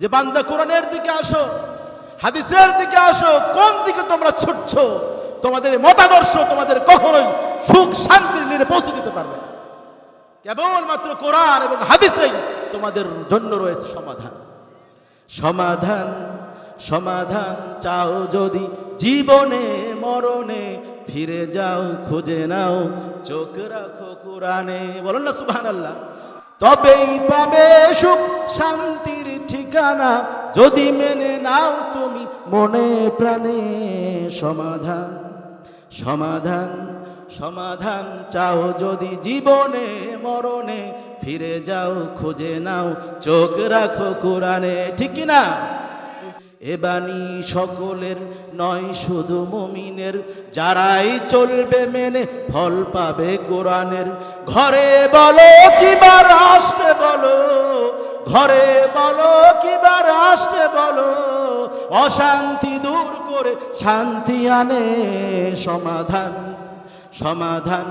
যে বান্দা কোরআনের দিকে আসো, হাদিসের দিকে আসো, কোন দিকে তোমরা ছুটছ, তোমাদের মতাদর্শ তোমাদের কখনোই সুখ, শান্তির নিরে পৌঁছে দিতে পারবে না। কেবলমাত্র কোরআন এবং হাদিসেই তোমাদের জন্য রয়েছে সমাধান। সমাধান সমাধান চাও যদি জীবনে, মরণে, ফিরে যাও, খুঁজে নাও, চোখ রাখো কোরআনে। বলুন না সুবহান আল্লাহ তবেই পাবে সুখ শান্তির ঠিকানা যদি মেনে নাও তুমি মনে প্রাণে সমাধান সমাধান সমাধান চাও যদি জীবনে, মরণে ফিরে যাও, খুঁজে নাও, চোখ রাখো কোরআনে, ঠিক না? এ বাণী সকলের নয়, শুধু মুমিনের। যারাই চলবে মেনে ফল পাবে কোরআনের। ঘরে বলো কিবা রাষ্ট্রে বলো ঘরে বলো কিবা রাষ্ট্রে বলো, অশান্তি দূর করে শান্তি আনে সমাধান সমাধান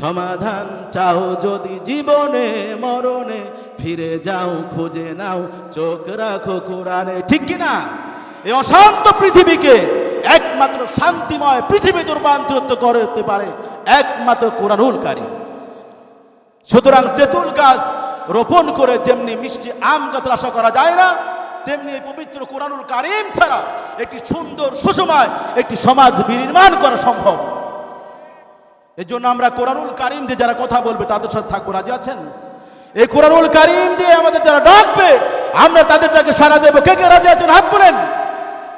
সমাধান চাও যদি জীবনে, মরণে, ফিরে যাও, খুঁজে নাও, চোখ রাখো কোরআনে। ঠিক কি না? এই অশান্ত পৃথিবীকে একমাত্র শান্তিময় পৃথিবী রূপান্তরিত করতে পারে একমাত্র কোরআনুল কারি সুতরাং তেঁতুল গাছ রোপণ করে যেমনি মিষ্টি আম গাছের আশা করা যায় না, তেমনি এই পবিত্র কোরআনুল কারিম ছাড়া একটি সুন্দর সুষময় একটি সমাজ বিনির্মাণ করা সম্ভব। এই জন্য আমরা কোরআনুল কারিম দিয়ে যারা কথা বলবে, তাদের সাথে থাকব। রাজি আছেন? এই কোরআনুল কারিম দিয়ে আমাদের যারা ডাকবে, আমরা তাদেরটাকে সারা দেবো। কে কে রাজি আছেন? হাত তুলেন।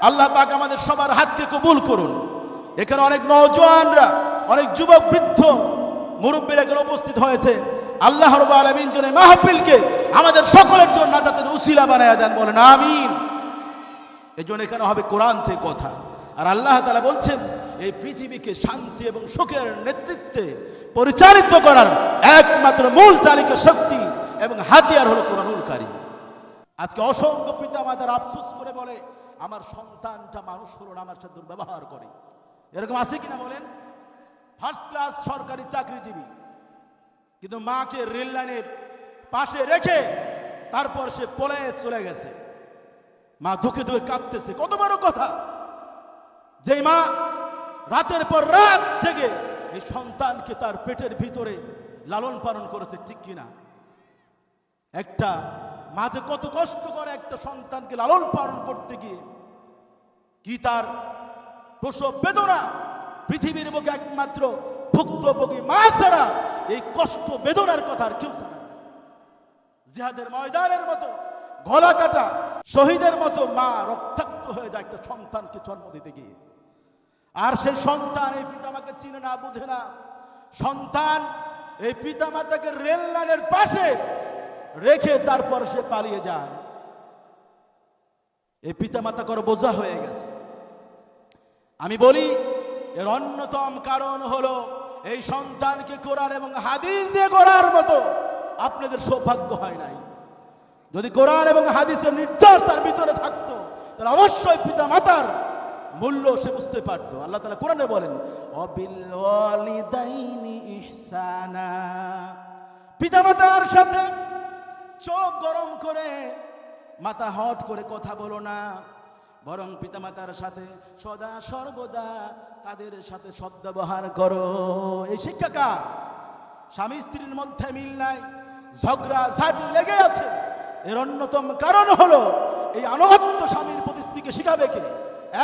আল্লাহ পাক আমাদের সবার হাতকে কবুল করুন। এখানে অনেক নওজোয়ানরা, অনেক যুবক বৃদ্ধ, মুরব্বীরা এখানে উপস্থিত হয়েছে। আল্লাহ রব আলমিন জন্য মাহফিলকে আমাদের সকলের জন্য যাতে উসিলা বানায় দেন, বলেন আমিন। এই জন্য এখানে হবে কোরআন থেকে কথা। আর আল্লাহ তালা বলছেন, এই পৃথিবীকে শান্তি এবং সুখের নেতৃত্বে পরিচালিত করার একমাত্র মূল চালিকা শক্তি এবং হাতিয়ার হলো কোরআনুল কারী আজকে অসংখ্য পিতা মাতার আফসোস করে বলে, আমার সন্তানটা মানুষ হলো না, আমার সাথে দুর্ব্যবহার করে। এরকম আছে কিনা বলেন? ফার্স্ট ক্লাস সরকারি চাকরিজীবী। কিন্তু মাকে রেল লাইনের পাশে রেখে তারপর সে পলায়ে চলে গেছে। মা দুঃখে দুঃখে কাঁদতেছে। কত বড় কথা। যে মা রাতের পর রাত থেকে এই সন্তানকে তার পেটের ভিতরে লালন পালন করেছে, ঠিক কিনা? একটা মাঝে কত কষ্ট করে একটা সন্তানকে লালন পালন করতে গিয়ে কি তার প্রসব বেদনা পৃথিবীর বুকে একমাত্র ভুক্তভোগী মা ছাড়া এই কষ্ট বেদনার কথা আর কেউ জানে জিহাদের ময়দানের মতো, গলা কাটা, শহীদের মতো মা রক্তাক্ত হয়ে যায় একটা সন্তানকে জন্ম দিতে গিয়ে। আর সেই সন্তান এই পিতামাকে চিনে না, বুঝে না। সন্তান এই পিতামাতাকে রেল লাইনের পাশে রেখে তারপর সে পালিয়ে যায়। এই পিতামাতা করো বোঝা হয়ে গেছে। আমি বলি, এর অন্যতম কারণ হলো এই সন্তানকে কোরআন এবং হাদিস দিয়ে করার মতো আপনাদের সৌভাগ্য হয় নাই। যদি কোরআন এবং হাদিসের নির্যাস তার ভিতরে থাকতো, তাহলে অবশ্যই পিতা মাতার মূল্য সে বুঝতে পারতো। আল্লাহ তালা কোরআনে বলেন পিতা মাতার সাথে চোখ গরম করে, মাথা হট করে কথা বলো না। বরং পিতামাতার সাথে সদা সর্বদা তাদের সাথে সদ্ব্যবহার করো। এই শিক্ষা কার? স্বামী স্ত্রীর মধ্যে মিল নাই, ঝগড়া, ঝাঁটি লেগে আছে। এর অন্যতম কারণ হলো, এই আনুগত্য স্বামীর প্রতি স্ত্রীকে শিখাবে কে?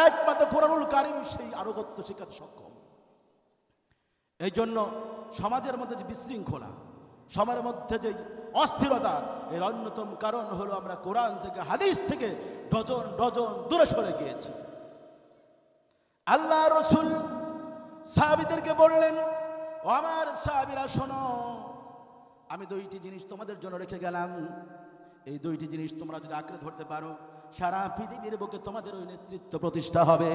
একমাত্র কোরআনুল কারিম সেই আনুগত্য শিখাতে সক্ষম। এই জন্য সমাজের মধ্যে যে বিশৃঙ্খলা সমাজের মধ্যে যে অস্থিরতা, এর অন্যতম কারণ হলো আমরা কোরআন থেকে, হাদিস থেকে ডজন ডজন দূরে সরে গিয়েছি। আল্লাহ রসুল সাহাবিদেরকে বললেন, ও আমার সাহাবিরা, শোনো, আমি দুইটি জিনিস তোমাদের জন্য রেখে গেলাম। এই দুইটি জিনিস তোমরা যদি আঁকড়ে ধরতে পারো, সারা পৃথিবীর বুকে তোমাদের ওই নেতৃত্ব প্রতিষ্ঠা হবে।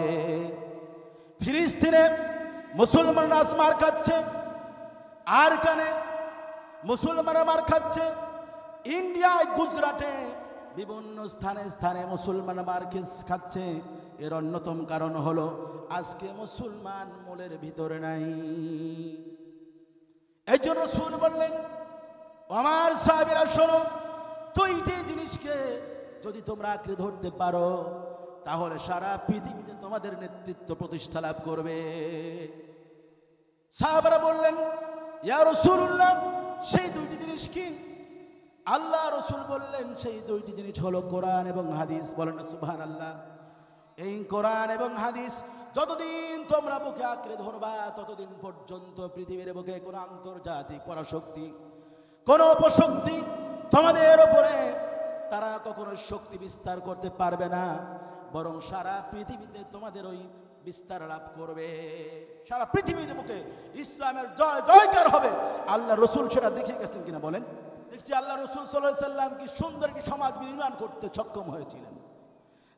ফিলিস্তিনে মুসলমানরা আসমার খাচ্ছে আর কানে মুসলমানরা মার খাচ্ছে। ইন্ডিয়ায়, গুজরাটে বিভিন্ন স্থানে স্থানে মুসলমান মার খাচ্ছে। এর অন্যতম কারণ হলো, আজকে মুসলমান মূলের ভিতরে নাই। এই জন্য রসুল বললেন আমার সাহেবেরা, শোনো, দুইটি জিনিসকে যদি তোমরা আঁকড়ে ধরতে পারো, তাহলে সারা পৃথিবীতে তোমাদের নেতৃত্ব প্রতিষ্ঠা লাভ করবে। সাহাবারা বললেন, ইয়া রসুল্লাহ সেই দুইটি জিনিস কি? আল্লাহ রসুল বললেন, সেই দুইটি জিনিস হলো কোরআন এবং হাদিস। বলেন না সুবহান আল্লাহ এই কোরআন এবং হাদিস যতদিন তোমরা বুকে আঁকড়ে ধরবা, ততদিন পর্যন্ত পৃথিবীর বুকে কোনো আন্তর্জাতিক পরাশক্তি, কোনো অপশক্তি তোমাদের ওপরে তারা কখনো শক্তি বিস্তার করতে পারবে না, বরং সারা পৃথিবীতে তোমাদের ওই বিস্তার লাভ করবে। সারা পৃথিবীর বুকে ইসলামের জয়, জয়কার হবে। আল্লাহ রসুল সেটা দেখে গেছেন কিনা বলেন? দেখছি আল্লাহ রসুল সাল্লাম কি সুন্দর কি সমাজ নির্মাণ করতে সক্ষম হয়েছিলেন।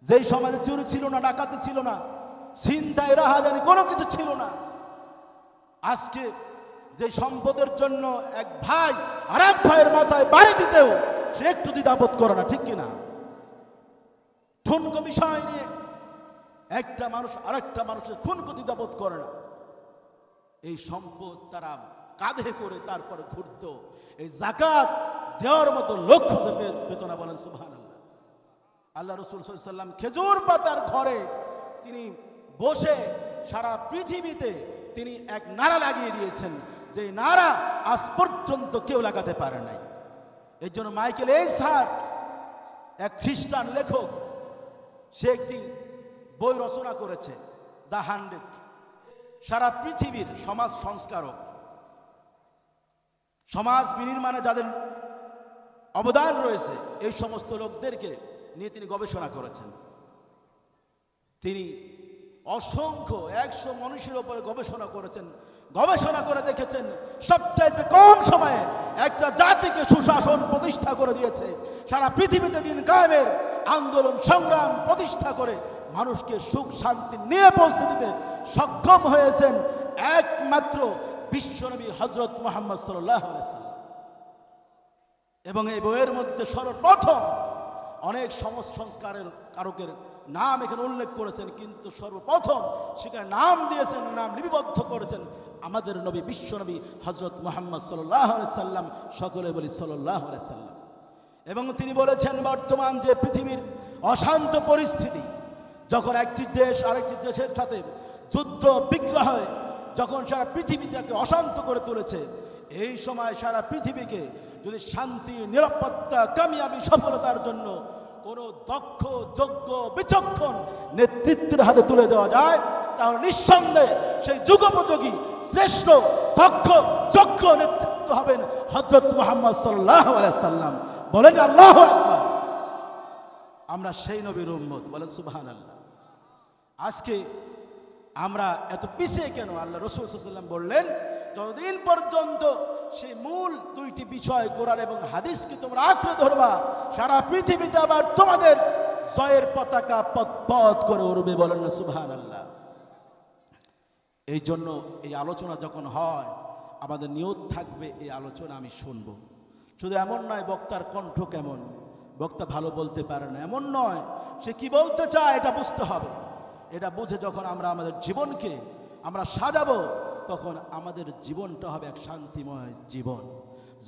যেই সমাজে চুরি ছিল না, ডাকাতি ছিল না, ছিনতাই, রাহাজানি কোনো কিছু ছিল না। আজকে যে সম্পদের জন্য এক ভাই আর এক ভাইয়ের মাথায় বাড়ি দিতেও সে একটু দ্বিধাবোধ করে না, ঠিক কিনা? ঠুনকো বিষয় নিয়ে একটা মানুষ আরেকটা মানুষের খুনকো দ্বিধাবোধ করে না। এই সম্পদ তারা কাঁধে করে তারপর ঘুরতো। এই জাকাত দেওয়ার মতো লক্ষ্য পে- বলেন সুবহান আল্লাহ রসুল সাল্লাম খেজুর পাতার ঘরে তিনি বসে সারা পৃথিবীতে তিনি এক নারা লাগিয়ে দিয়েছেন। যে নারা আজ পর্যন্ত কেউ লাগাতে পারে নাই। এর জন্য মাইকেল এই এক খ্রিস্টান লেখক, সে একটি বই রচনা করেছে, দ্য হান্ড্রেড। সারা পৃথিবীর সমাজ সংস্কারক। সমাজ বিনির্মাণে যাদের অবদান রয়েছে, এই সমস্ত লোকদেরকে নিয়ে তিনি গবেষণা করেছেন। তিনি অসংখ্য একশো মানুষের উপরে গবেষণা করেছেন, গবেষণা করে দেখেছেন, সবচাইতে কম সময়ে একটা জাতিকে সুশাসন প্রতিষ্ঠা করে দিয়েছে। সারা পৃথিবীতে দিন কায়েমের আন্দোলন, সংগ্রাম প্রতিষ্ঠা করে মানুষকে সুখ শান্তি নিয়ে পৌঁছে দিতে সক্ষম হয়েছেন একমাত্র বিশ্বনবী হজরত মোহাম্মদ সাল্লাম। এবং এই বইয়ের মধ্যে সর্বপ্রথম অনেক সমাজ সংস্কারের কারকের নাম এখানে উল্লেখ করেছেন, কিন্তু সর্বপ্রথম সেখানে নাম দিয়েছেন, নাম লিপিবদ্ধ করেছেন আমাদের নবী, বিশ্বনবী হজরত মোহাম্মদ সাল্লাহ সাল্লাম, সকলে বলি সাল্লাহ সাল্লাম। এবং তিনি বলেছেন, বর্তমান যে পৃথিবীর অশান্ত পরিস্থিতি যখন একটি দেশ আরেকটি দেশের সাথে যুদ্ধ বিগ্রহ যখন সারা পৃথিবীটাকে অশান্ত করে তুলেছে, এই সময় সারা পৃথিবীকে যদি শান্তি, নিরাপত্তা, কামিয়াবি, সফলতার জন্য কোনো দক্ষ, যোগ্য, বিচক্ষণ নেতৃত্বের হাতে তুলে দেওয়া যায়, তাহলে নিঃসন্দেহে সেই যুগোপযোগী, শ্রেষ্ঠ, দক্ষ, যোগ্য নেতৃত্ব হবেন হজরত মোহাম্মদ সাল্লাহ সাল্লাম। বলেন আল্লাহ আমরা সেই নবীর উম্মত। বলেন সুবহান আল্লাহ আজকে আমরা এত পিছিয়ে কেন? আল্লাহ রসুল সাল্লাম বললেন, যতদিন পর্যন্ত সেই মূল দুইটি বিষয়, কোরআন এবং হাদিসকে তোমরা আঁকড়ে ধরবা, সারা পৃথিবীতে আবার তোমাদের জয়ের পতাকা পথ পথ করে উড়বে। বলেন না সুবহান আল্লাহ এই জন্য এই আলোচনা যখন হয়, আমাদের নিয়ত থাকবে, এই আলোচনা আমি শুনব। শুধু এমন নয়, বক্তার কণ্ঠ কেমন? বক্তা ভালো বলতে পারে না। এমন নয়, সে কি বলতে চায়, এটা বুঝতে হবে। এটা বুঝে যখন আমরা আমাদের জীবনকে আমরা সাজাবো, তখন আমাদের জীবনটা হবে এক শান্তিময় জীবন।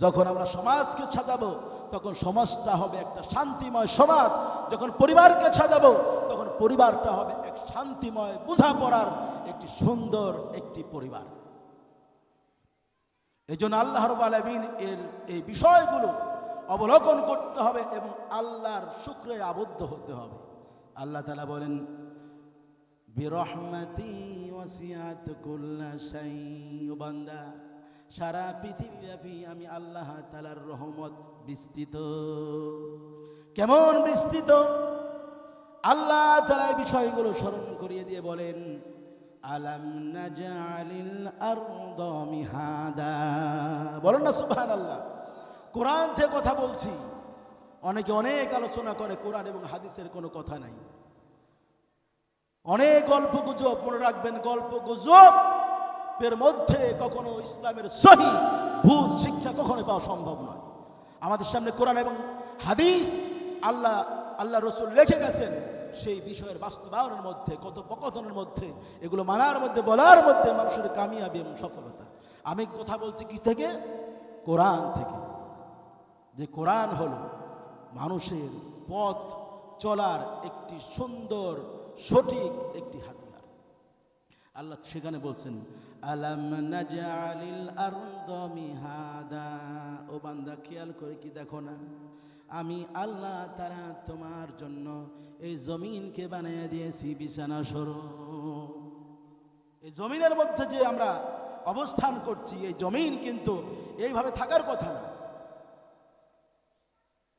যখন আমরা সমাজকে সাজাবো, তখন সমাজটা হবে একটা শান্তিময় সমাজ। যখন পরিবারকে সাজাবো, তখন পরিবারটা হবে এক শান্তিময় বোঝাপড়ার একটি সুন্দর একটি পরিবার। এই জন্য আল্লাহ আলমিন এর এই বিষয়গুলো অবলোকন করতে হবে এবং আল্লাহর শুক্রে আবদ্ধ হতে হবে। আল্লাহ তালা বলেন বিরহমাতি ওয়াসিয়াত কুল্লা শাই বান্দা, সারা পৃথিবীব্যাপী আমি আল্লাহ তালার রহমত বিস্তৃত। কেমন বিস্তৃত? আল্লাহ তালা বিষয়গুলো স্মরণ করিয়ে দিয়ে বলেন, আলাম নাজালিল আরদ মিহাদা? বলেন না সুবহান আল্লাহ কোরআন থেকে কথা বলছি। অনেকে অনেক আলোচনা করে, কোরআন এবং হাদিসের কোনো কথা নাই। অনেক গল্প গুজব, মনে রাখবেন, গল্প গুজব এর মধ্যে কখনো ইসলামের সহি ভূত শিক্ষা কখনো পাওয়া সম্ভব নয়। আমাদের সামনে কোরআন এবং হাদিস, আল্লাহ আল্লাহ রসুল রেখে গেছেন, সেই বিষয়ের বাস্তবায়নের মধ্যে কত পকথনের মধ্যে, এগুলো মানার মধ্যে, বলার মধ্যে মানুষের কামিয়াবি এবং সফলতা। আমি কথা বলছি কি থেকে? কোরআন থেকে। যে কোরআন হল মানুষের পথ চলার একটি সুন্দর সঠিক একটি হাতিয়ার। আল্লাহ সেখানে বলছেন, আলাম নাজআলিল আরদ মিহাদা। ও বান্দা, খেয়াল করে কি দেখো না, আমি আল্লাহ তারা তোমার জন্য এই জমিনকে বানিয়ে দিয়েছি, বিছানা স্বরূপ এই জমিনের মধ্যে যে আমরা অবস্থান করছি, এই জমিন কিন্তু এইভাবে থাকার কথা না।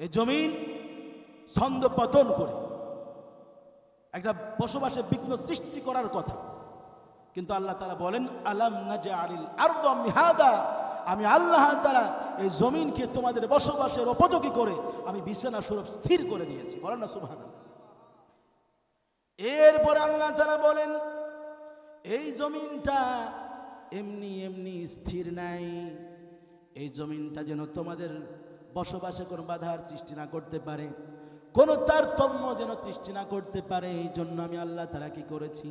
এই জমিন ছন্দ পতন করে। একটা বসবাসে বিঘ্ন সৃষ্টি করার কথা। কিন্তু আল্লাহ তারা বলেন, আলাম নাজা মিহাদা? আমি আল্লাহ তারা এই জমিনকে তোমাদের বসবাসের উপযোগী করে আমি বিছানা স্বরূপ স্থির করে দিয়েছি। বলেন না সুবহান এরপরে আল্লাহ তারা বলেন, এই জমিনটা এমনি এমনি স্থির নাই। এই জমিনটা যেন তোমাদের বসবাসে কোনো বাধার সৃষ্টি না করতে পারে। কোনো তারতম্য যেন সৃষ্টি না করতে পারে, এই জন্য আমি আল্লাহ তারা কি করেছি?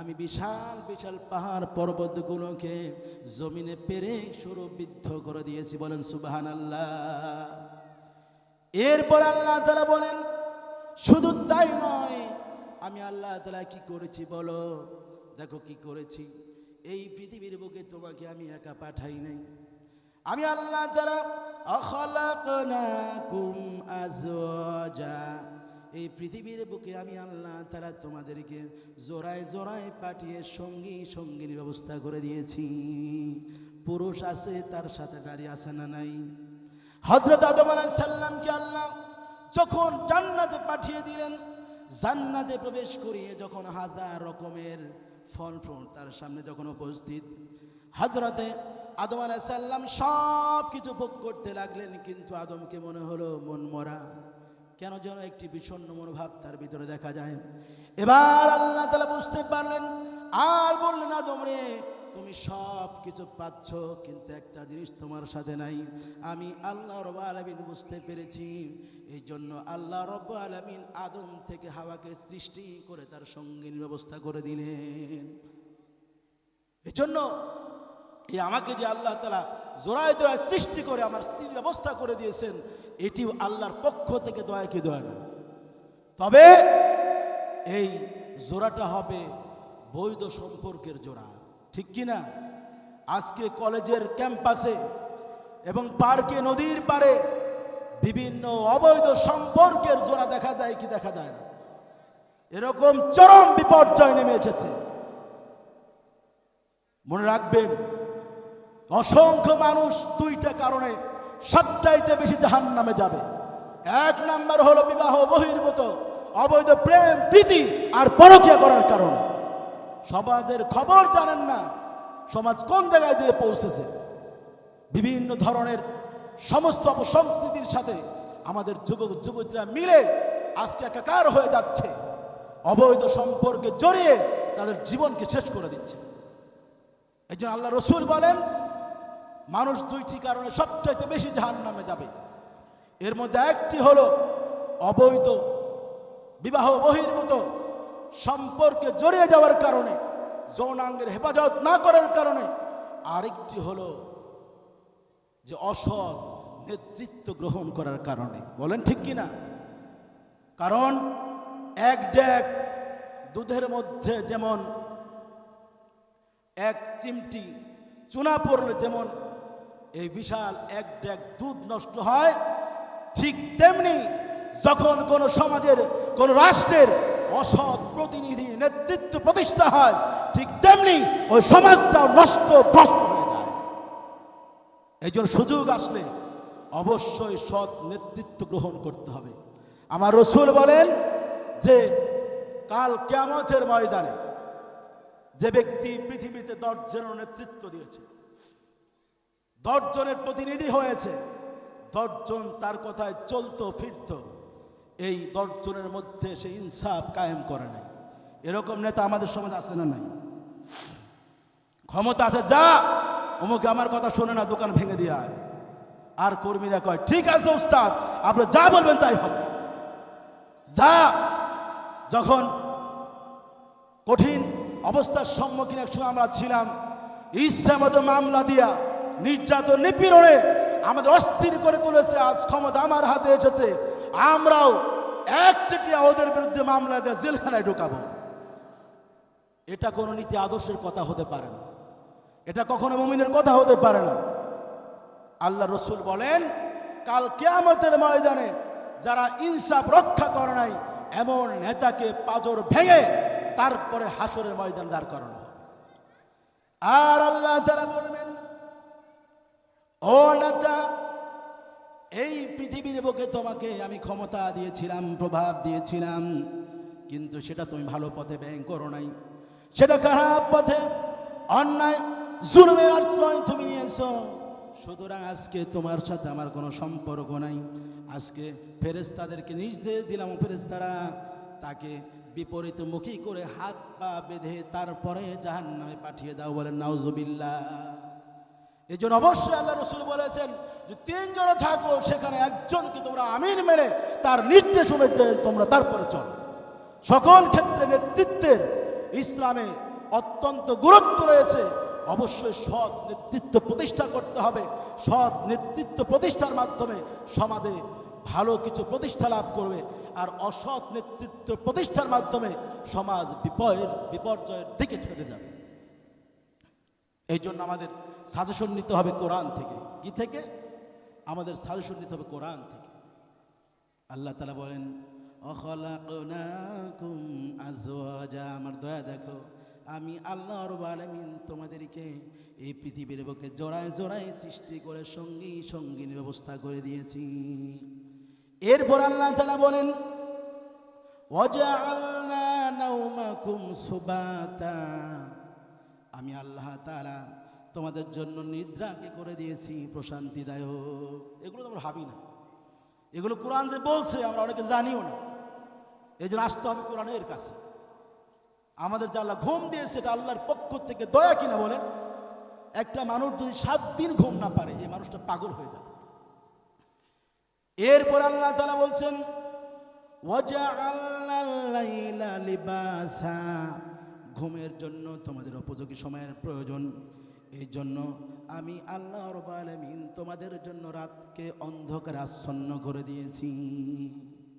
আমি বিশাল বিশাল পাহাড় পর্বতগুলোকে জমিনে পেরে সুরবিদ্ধ করে দিয়েছি, বলেন সুবাহান আল্লাহ এরপর আল্লাহ তারা বলেন, শুধু তাই নয়, আমি আল্লাহ তালা কি করেছি বলো? দেখো কি করেছি। এই পৃথিবীর বুকে তোমাকে আমি একা পাঠাই নাই। আমি আল্লাহ তারা এই পৃথিবীর বুকে আমি আল্লাহ তারা তোমাদেরকে জোড়ায় জোড়ায় পাঠিয়ে সঙ্গী সঙ্গীর ব্যবস্থা করে দিয়েছি। পুরুষ আছে, তার সাথে নারী আছে না নাই? হজরত আদম সাল্লামকে আল্লাহ যখন জান্নাতে পাঠিয়ে দিলেন, জান্নাতে প্রবেশ করিয়ে যখন হাজার রকমের ফল ফ্রুট তার সামনে যখন উপস্থিত হজরতে আদম সাল্লাম সব কিছু ভোগ করতে লাগলেন, কিন্তু আদমকে মনে হলো মন মরা। কেন যেন একটি বিষণ্ণ মনোভাব তার ভিতরে দেখা যায়। এবার আল্লাহ তালা বুঝতে পারলেন, আর বললেন, আদম রে, তুমি সব কিছু পাচ্ছ, কিন্তু একটা জিনিস তোমার সাথে নাই। আমি আল্লাহ রব আলমিন বুঝতে পেরেছি। এই জন্য আল্লাহ রব আলমিন আদম থেকে হাওয়াকে সৃষ্টি করে তার সঙ্গীন ব্যবস্থা করে দিলেন। এই জন্য এই আমাকে যে আল্লাহ তালা জোড়ায় জোড়ায় সৃষ্টি করে, আমার স্ত্রীর ব্যবস্থা করে দিয়েছেন, এটি আল্লাহর পক্ষ থেকে দয়া কি দয়া না? তবে এই জোড়াটা হবে বৈধ সম্পর্কের জোড়া, ঠিক কি না? আজকে কলেজের ক্যাম্পাসে এবং পার্কে, নদীর পারে বিভিন্ন অবৈধ সম্পর্কের জোড়া দেখা যায় কি দেখা যায় না? এরকম চরম বিপর্যয় নেমে এসেছে। মনে রাখবেন অসংখ্য মানুষ দুইটা কারণে সবচাইতে বেশি জাহান নামে যাবে। এক নাম্বার হলো বিবাহ বহির্ভূত, অবৈধ প্রেম, প্রীতি আর পরকিয়া করার কারণে। সমাজের খবর জানেন না, সমাজ কোন জায়গায় যেয়ে পৌঁছেছে। বিভিন্ন ধরনের সমস্ত অপসংস্কৃতির সাথে আমাদের যুবক, যুবতীরা মিলে আজকে একাকার হয়ে যাচ্ছে। অবৈধ সম্পর্কে জড়িয়ে তাদের জীবনকে শেষ করে দিচ্ছে। এই জন্য আল্লাহ রসুল বলেন মানুষ দুইটি কারণে সবচাইতে বেশি জাহান নামে যাবে। এর মধ্যে একটি হলো অবৈধ বিবাহ বহির্ভূত সম্পর্কে জড়িয়ে যাওয়ার কারণে, যৌনাঙ্গের হেফাজত না করার কারণে। আরেকটি হলো যে অসৎ নেতৃত্ব গ্রহণ করার কারণে। বলেন ঠিক কি না কারণ এক ড্যাক দুধের মধ্যে যেমন এক চিমটি চুনা পড়লে যেমন এই বিশাল এক ড্যাক দুধ নষ্ট হয়, ঠিক তেমনি যখন কোনো সমাজের, কোনো রাষ্ট্রের অসৎ প্রতিনিধি নেতৃত্ব প্রতিষ্ঠা হয়, ঠিক তেমনি ওই সমাজটাও নষ্ট, ভ্রষ্ট হয়ে যায়। এই জন্য সুযোগ আসলে অবশ্যই সৎ নেতৃত্ব গ্রহণ করতে হবে। আমার রসুল বলেন যে, কাল কেয়ামতের ময়দানে যে ব্যক্তি পৃথিবীতে দশজনের নেতৃত্ব দিয়েছে দশজনের প্রতিনিধি হয়েছে। দশজন তার কথায় চলতো, ফিরত। এই দশজনের মধ্যে সে ইনসাফ কায়েম করে নাই। এরকম নেতা আমাদের সমাজ আছে না নাই? ক্ষমতা আছে, যা! অমুকে আমার কথা শোনে না, দোকান ভেঙে দিয়ে আয়। আর কর্মীরা কয়, ঠিক আছে উস্তাদ, আপনি যা বলবেন তাই হবে। যা! যখন কঠিন অবস্থার সম্মুখীন একসময় আমরা ছিলাম ইচ্ছা মতো মামলা দিয়া নির্যাতন, নিপীড়নে আমাদের অস্থির করে তুলেছে। আজ ক্ষমতা আমার হাতে এসেছে। আমরাও এক চিঠিয়া ওদের বিরুদ্ধে মামলা দিয়ে জেলখানায় ঢুকাবো। এটা কোনো নীতি আদর্শের কথা হতে পারে না। এটা কখনো মুমিনের কথা হতে পারে না। আল্লাহ রসুল বলেন, কাল কেয়ামতের ময়দানে যারা ইনসাফ রক্ষা করে নাই, এমন নেতাকে পাজর ভেঙে তারপরে হাসরের ময়দান দাঁড় করানো আর আল্লাহ তারা বলবেন ও নেতা এই পৃথিবীর বুকে তোমাকে আমি ক্ষমতা দিয়েছিলাম, প্রভাব দিয়েছিলাম, কিন্তু সেটা তুমি ভালো পথে ব্যয় করো নাই। সেটা খারাপ পথে, অন্যায়, জুলুমের আশ্রয় তুমি নিয়েছো। সুতরাং আজকে তোমার সাথে আমার কোনো সম্পর্ক নাই। আজকে ফেরেস্তাদেরকে নির্দেশ দিলাম ফেরেস্তারা তাকে বিপরীতমুখী করে হাত পা বেঁধে তারপরে জাহান নামে পাঠিয়ে দাও বলেন, নাউজুবিল্লাহ। এই জন্য অবশ্যই আল্লাহ রসুল বলেছেন যে তিনজনে থাকো, সেখানে একজনকে তোমরা আমিন মেনে তার নির্দেশ অনুযায়ী তোমরা তারপরে চলো। সকল ক্ষেত্রে নেতৃত্বের ইসলামে অত্যন্ত গুরুত্ব রয়েছে। অবশ্যই সৎ নেতৃত্ব প্রতিষ্ঠা করতে হবে। সৎ নেতৃত্ব প্রতিষ্ঠার মাধ্যমে সমাজে ভালো কিছু প্রতিষ্ঠা লাভ করবে। আর অসৎ নেতৃত্ব প্রতিষ্ঠার মাধ্যমে সমাজ বিপয়ের, বিপর্যয়ের দিকে ছেড়ে যাবে। এই জন্য আমাদের সাজেশন নিতে হবে কোরআন থেকে। কি থেকে? আমাদের সাজেশন নিতে হবে কোরআন থেকে। আল্লাহ তালা বলেন আমার দয়া দেখো, আমি আল্লাহ রব আলমিন তোমাদেরকে এই পৃথিবীর বুকে জোড়ায় জোড়ায় সৃষ্টি করে সঙ্গী সঙ্গীর ব্যবস্থা করে দিয়েছি। এরপর আল্লাহ তালা বলেন আমি আল্লাহ তাআলা তোমাদের জন্য নিদ্রাকে করে দিয়েছি, প্রশান্তিদায়ক। এগুলো তোমরা ভাবি না। এগুলো কোরআন যে বলছে, আমরা অনেকে জানিও না। এই জন্য আসতে হবে কোরআনের কাছে। আমাদের যে আল্লাহ ঘুম দিয়ে সেটা আল্লাহর পক্ষ থেকে দয়া কিনা বলেন? একটা মানুষ যদি সাত দিন ঘুম না পারে, এই মানুষটা পাগল হয়ে যাবে। এরপর আল্লাহ তালা বলছেন ঘুমের জন্য তোমাদের উপযোগী সময়ের প্রয়োজন। এই জন্য আমি আল্লাহ রব আলমিন তোমাদের জন্য রাতকে অন্ধকার আচ্ছন্ন করে দিয়েছি।